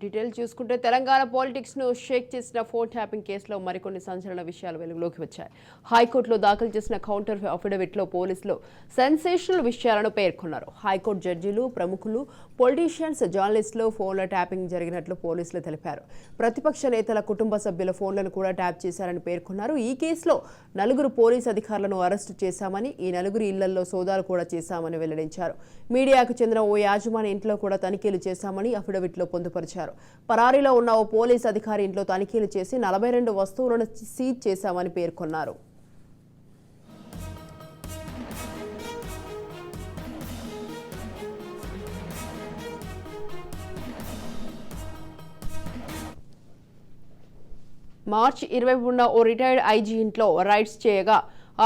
Detail చూసుకుంటే తెలంగాణ పాలిటిక్స్ను షేక్ చేసిన phone tapping కేసులో మరికొన్ని సంచలన విషయాలు వెలుగులోకి వచ్చాయి. హైకోర్టులో దాఖలు చేసిన కౌంటర్ అఫిడవిట్లో పోలీసులు సెన్సేషనల్ విషయాలను పేర్కొన్నారు. హైకోర్టు జడ్జీలు ప్రముఖులు పొలిటీషియన్స్ జర్నలిస్టులు ఫోన్ల ట్యాపింగ్ జరిగినట్లు పోలీసులు తెలిపారు. ప్రతిపక్ష నేతల కుటుంబ సభ్యుల ఫోన్లను కూడా ట్యాప్ చేశారని పేర్కొన్నారు. ఈ కేసులో నలుగురు పోలీస్ అధికారులను అరెస్టు చేశామని ఈ నలుగురు ఇళ్ళలో సోదాలు కూడా చేశామని వెల్లడించారు. మీడియాకు చెందిన ఓ యాజమాని ఇంట్లో కూడా తనిఖీలు చేశామని అఫిడవిట్లో పొందుపరిచారు. పరారీలో ఉన్న ఓ పోలీస్ అధికారి ఇంట్లో తనిఖీలు చేసి నలభై రెండు వస్తువులను సీజ్ చేశామని పేర్కొన్నారు. మార్చి ఇరవై ఉన్న ఓ రిటైర్డ్ ఐజీ ఇంట్లో రైడ్స్ చేయగా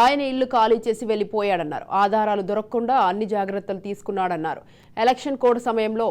ఆయన ఇల్లు ఖాళీ చేసి వెళ్ళిపోయాడన్నారు. ఆధారాలు దొరకకుండా అన్ని జాగ్రత్తలు తీసుకున్నాడన్నారు. ఎలక్షన్ కోడ్ సమయంలో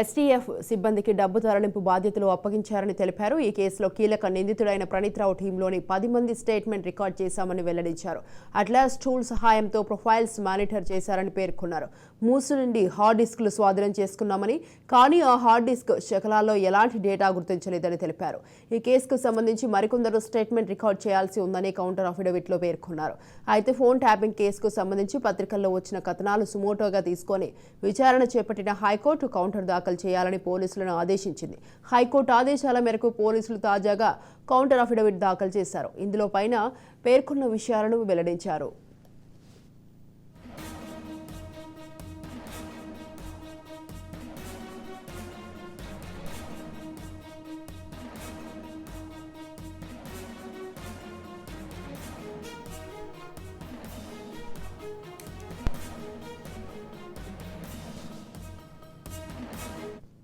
ఎస్టీఎఫ్ సిబ్బందికి డబ్బు తరలింపు బాధ్యతలు అప్పగించారని తెలిపారు. ఈ కేసులో కీలక నిందితుడైన ప్రణీత్ రావు టీంలోని పది మంది స్టేట్మెంట్ రికార్డ్ చేశామని వెల్లడించారు. అట్లాస్ టూల్ సహాయంతో ప్రొఫైల్స్ మానిటర్ చేశారని పేర్కొన్నారు. మూసు నుండి హార్డ్ డిస్క్లు స్వాధీనం చేసుకున్నామని కానీ ఆ హార్డ్ డిస్క్ శకలాల్లో ఎలాంటి డేటా గుర్తించలేదని తెలిపారు. ఈ కేసుకు సంబంధించి మరికొందరు స్టేట్మెంట్ రికార్డ్ చేయాల్సి ఉందని కౌంటర్ అఫిడవిట్లో పేర్కొన్నారు. అయితే ఫోన్ ట్యాపింగ్ కేసుకు సంబంధించి పత్రికల్లో వచ్చిన కథనాలు సుమోటోగా తీసుకొని విచారణ చేపట్టిన హైకోర్టు కౌంటర్ దాఖలు చేయాలని పోలీసులను ఆదేశించింది. హైకోర్టు ఆదేశాల మేరకు పోలీసులు తాజాగా కౌంటర్ అఫిడవిట్ దాఖలు చేశారు. ఇందులో పైన పేర్కొన్న విషయాలను వెల్లడించారు.